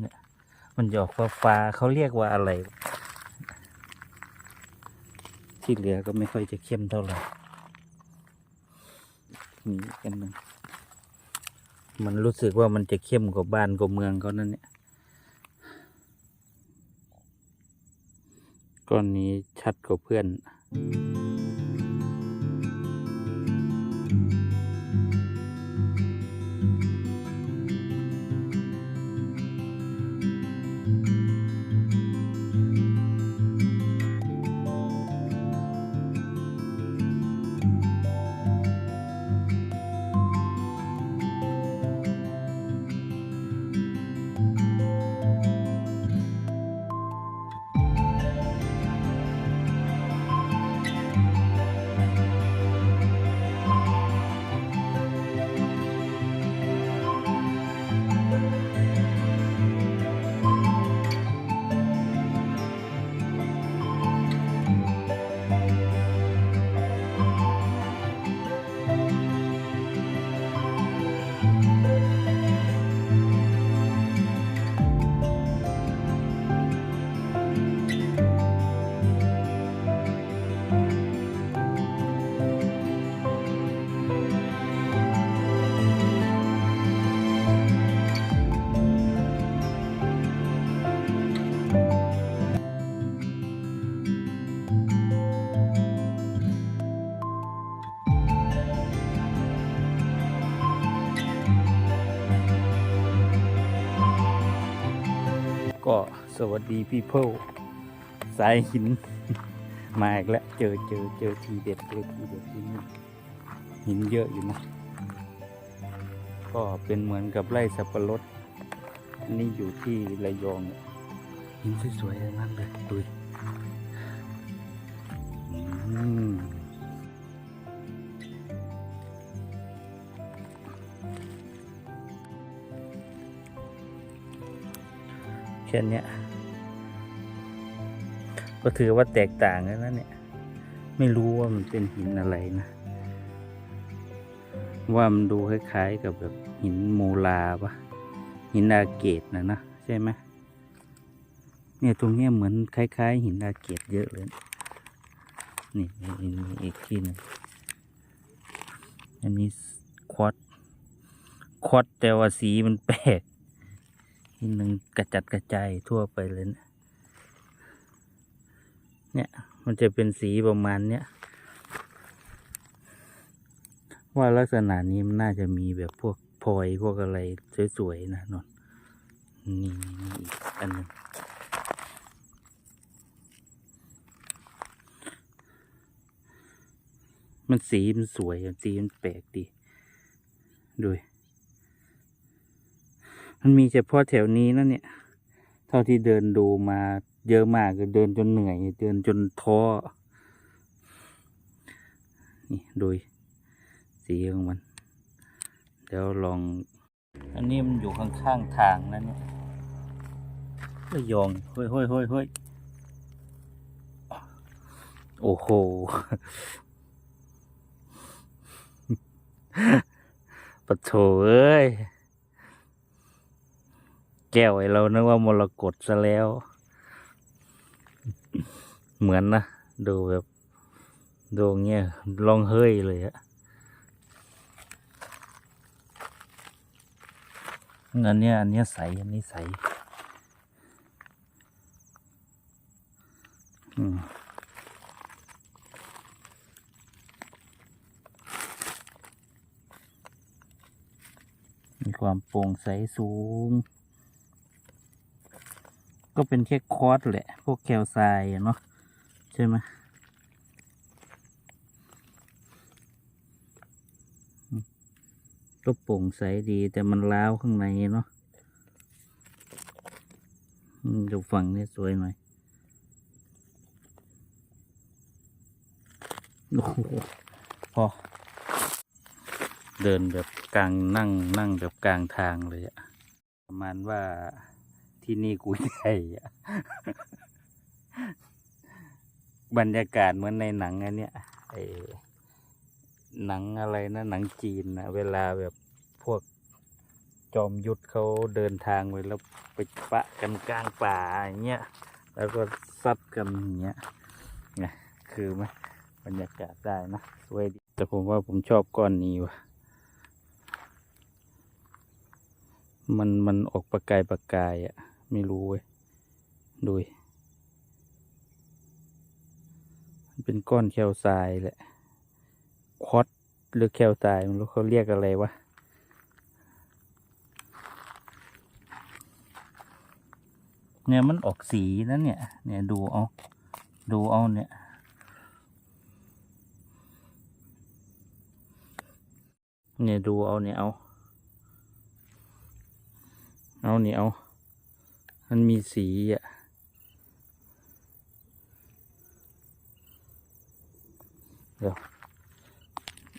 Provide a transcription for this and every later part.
เนี่ยมันจะอกฟ้าฟ้าเขาเรียกว่าอะไร ที่เหลือก็ไม่ค่อยจะเข้มเท่าไหร่นี่กันหนึงมันรู้สึกว่ามันจะเข้มกว่าบ้านกว่าเมืองเขานั่นเนี่ยก้อนนี้ชัดกว่าเพื่อน สวัสดีพี่เพิลสายหิน มาอีกแล้วเจอเจอเจอทีเด็ดเลยทีเด็ดที่นี่หินเยอะอยู่นะ ก็เป็นเหมือนกับไร่สับปะรด อันนี้อยู่ที่ระยอง หินสวยๆทั้งนั้นเลยดูอืม ค่เนี้ยก็ถือว่าแตกต่างกันแล้วเนี่ย ไม่รู้ว่ามันเป็นหินอะไรนะ ว่ามันดูคล้ายๆกับแบบหินโมลาปะหินอาเกตนะนะใช่ไหมเนี่ยตรงเนี้ยเหมือนคล้าย ๆ หินอาเกตเยอะเลย นี่นี่นี่อีกที่หนึ่งอันนี้ควอตควอตแต่ว่าสีมันแปลก ทีหนึ่งกระจัดกระจายทั่วไปเลยนะเนี่ย มันจะเป็นสีประมาณเนี้ยว่าลักษณะนี้มันน่าจะมีแบบพวกพลอยพวกอะไรสวยๆนะนนนี่นี่อีกอันหนึงมันสีมันสวยสีมันแปลกดีดูดิ มันมีเฉพาะแถวนี้นะเนี่ย เท่าที่เดินดูมาเยอะมากเดินจนเหนื่อย เดินจนท้อ นี่ดูดิสีของมัน เดี๋ยวลอง อันนี้มันอยู่ข้างๆทางนั่นเนี่ยระยองเฮ้ยเฮ้ยเฮ้ยเฮ้ยโอ้โห ปะโถเอ้ย แก้วไอเรานึกว่ามรกตซะแล้ว เหมือนนะ ดูแบบดูเงี้ยลองเฮ้ยเลยอะอันเนี้ยอันเนี้ยใส อันนี้ใสอืมมีความโปร่งใสสูง ก็เป็นแค่คอร์สแหละ พวกแคลไซเนาะใช่ไหมก็โปร่งใสดีแต่มันล้าวข้างในเนาะอืมดูฝั่งนี้สวยหน่อยโอ้โหพอ เดินแบบกลางนั่งนั่งแบบกลางทางเลยอะประมาณว่า ที่นี่กูใหญ่บรรยากาศเหมือนในหนังอันเนี้ยไอหนังอะไรนะหนังจีนนะเวลาแบบพวกจอมยุทธเขาเดินทางไปแล้วไปปะกันกลางป่าอย่างเงี้ยแล้วก็ซัดกันอย่างเงี้ยไงคือไหมบรรยากาศได้นะสวยดีแต่ผมว่าผมชอบก้อนนี้ว่ะมันมันออกประกายประกายอะ่ะ ไม่รู้เว้ยดูดิมันเป็นก้อนแคลทรายแหละคอตหรือแคลทรายไมันรู้เขาเรียกอะไรวะเนี่ยมันออกสีนะเนี่ย เนี่ยดูเอาดูเอาเนี่ย เนี่ยดูเอาเนี่ยเอา เอาเนี่ยเอา มันมีสีอะ เดี๋ยว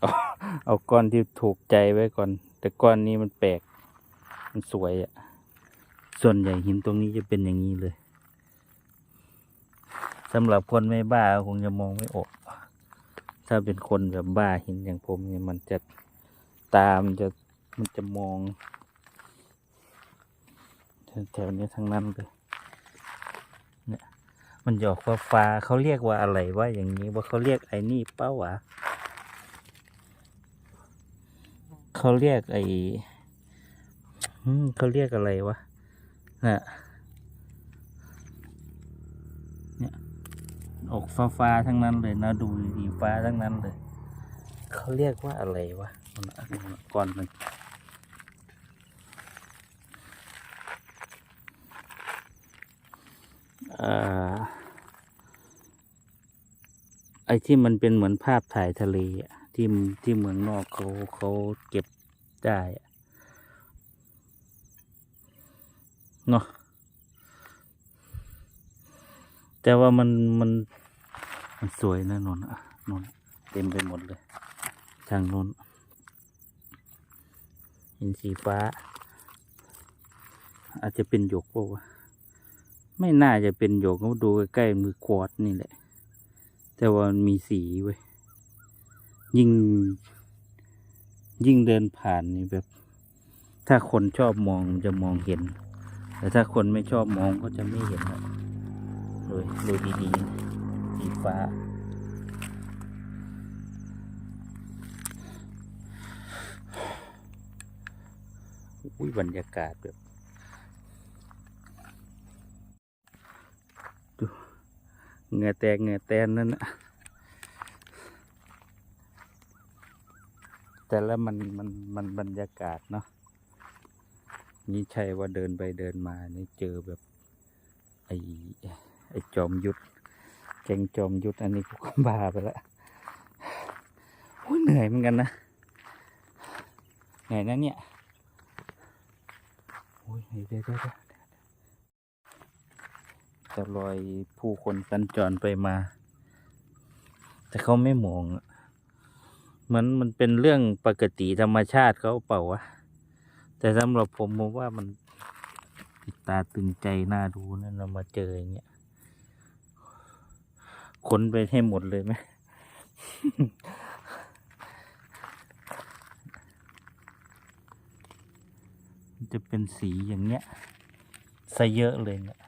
เอาเอาก้อนที่ถูกใจไว้ก่อน แต่ก้อนนี้มันแปลก มันสวยอะ ส่วนใหญ่หินตรงนี้จะเป็นอย่างนี้เลยสำหรับคนไม่บ้าคงจะมองไม่ออก ถ้าเป็นคนแบบบ้าหินอย่างผมเนี่ยมันจะตามจะมันจะมอง แถวนี้ทั้งนั้นเลยเนี่ยมันหยอกฟ้าฟ้าเขาเรียกว่าอะไรว่าอย่างนี้ว่าเขาเรียกไอ้นี่เป้าวะเขาเรียกไอ้เขาเรียกอะไรวะน่ะเนี่ยออกฟ้าฟ้าทั้งนั้นเลยนะดูดีฟ้าทั้งนั้นเลยเขาเรียกว่าอะไรวะมันก่อนมันอ่ ไอ้ที่มันเป็นเหมือนภาพถ่ายทะเลอะที่ที่เมืองนอกเขาเขาเก็บได้อะเนาะแต่ว่ามันมันมันสวยนะนนอะนนเต็มไปหมดเลย ทางนนเห็นสีฟ้า อาจจะเป็นหยกป่าวะ ไม่น่าจะเป็นหยกเขาดูใกล้ๆมือควอดนี่แหละ แต่ว่ามันมีสีเว้ยยิ่ง ยิ่งเดินผ่านนี่แบบ ถ้าคนชอบมองจะมองเห็น แต่ถ้าคนไม่ชอบมองก็จะไม่เห็นอะดูดูดีๆสีฟ้า อุ้ยบรรยากาศแบบ เหงื่อแตกเหงื่อแตนนั่นนะแต่ละมันมันมันบรรยากาศเนาะนี่ใช่ว่าเดินไปเดินมานี่เจอแบบไอ้ไอ้จอมยุทธแกงจอมยุทธอันนี้กูก็บ้าไปแล้วโอ้เหนื่อยเหมือนกันนะเหนื่อยนะเนี่ยโอ้ยเดี๋ยวเดี๋ยว จะลอยผู้คนสัญจรไปมา แต่เขาไม่มองเหมือนมันเป็นเรื่องปกติธรรมชาติเขาเปล่าวะแต่สำหรับผมผมว่ามันติดตาตึงใจน่าดูนะเรามาเจออย่างเงี้ยขนไปให้หมดเลยไหมจะเป็นสีอย่างเงี้ยซะเยอะเลยเนี่ย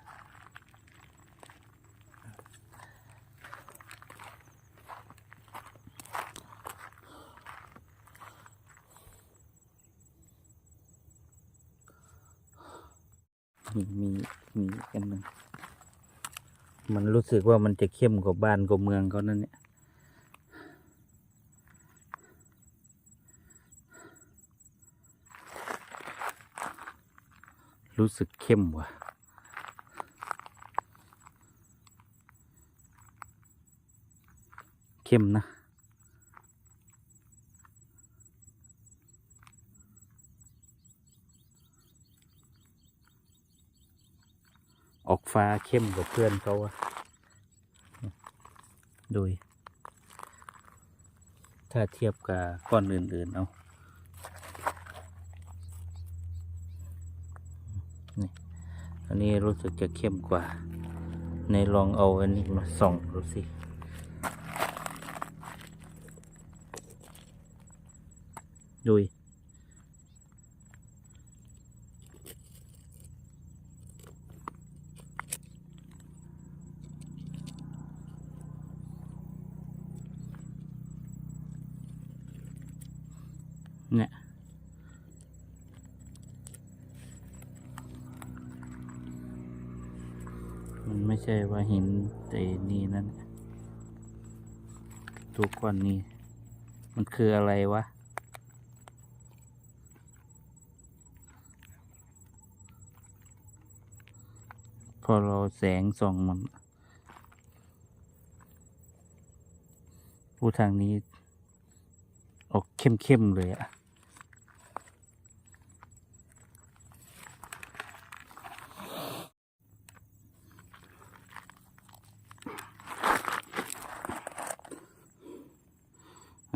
มีมีมีกันหนึ่งมันรู้สึกว่ามันจะเข้มกว่าบ้านกว่าเมืองเขานั่นเนี่ยรู้สึกเข้มว่ะเข้มนะ ออก ฟ้าเข้มกว่าเพื่อนเขาอะดูดิถ้าเทียบกับก้อนอื่น ๆ เอานี่อันนี้รู้สึกจะเข้มกว่า ในลองเอาอันนี้มาส่องดูสิดูดิ เนี่ย มันไม่ใช่ว่าหินแต่นี่นั่นทุกก้อนนี้ มันคืออะไรวะ พอเราแสงส่องมันผู้ทางนี้ ออกเข้มๆเลยอะ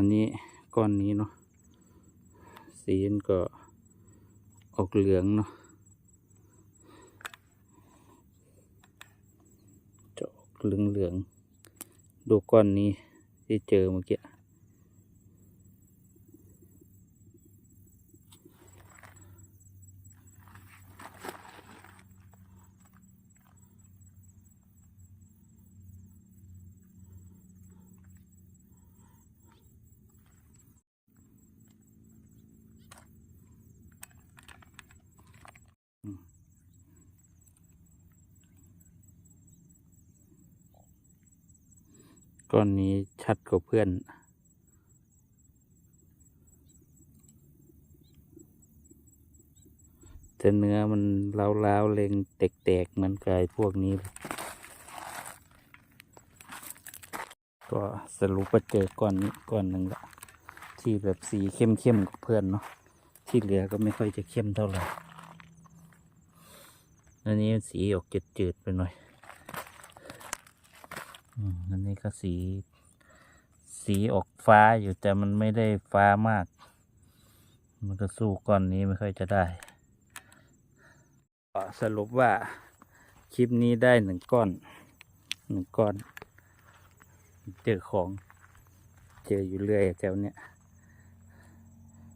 อันนี้ก้อนนี้เนาะสีนก็ออกเหลืองเนาะจะออกเหลืองเหลืองๆดูก้อนนี้ที่เจอเมื่อกี้ ก้อนนี้ชัดกว่าเพื่อน แต่เนื้อมันเล้าวๆเล็งแตกๆเหมือนกับไอ้พวกนี้ ก็สรุปว่าเจอก้อนนี้ก้อนหนึ่งละที่แบบสีเข้มๆกับเพื่อนเนาะที่เหลือก็ไม่ค่อยจะเข้มเท่าไหร่อันนี้สีออกจืดๆไปหน่อย อันนี้ก็สี สีออกฟ้าอยู่แต่มันไม่ได้ฟ้ามาก มันก็สู้ก้อนนี้ไม่ค่อยจะได้สรุปว่าคลิปนี้ได้หนึ่งก้อนหนึ่งก้อน เจอของเจออยู่เรื่อยแถวเนี้ย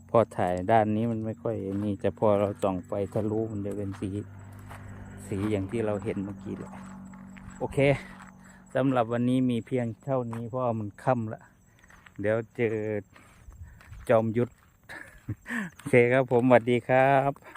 พอถ่ายด้านนี้มันไม่ค่อยนี่แต่พอเราส่องไปทะลุมันจะเป็นสี สีอย่างที่เราเห็นเมื่อกี้เลยโอเค สำหรับวันนี้มีเพียงเท่านี้เพราะมันค่ำละเดี๋ยวเจอจอมยุทธโอเคครับผมสวัสดีครับ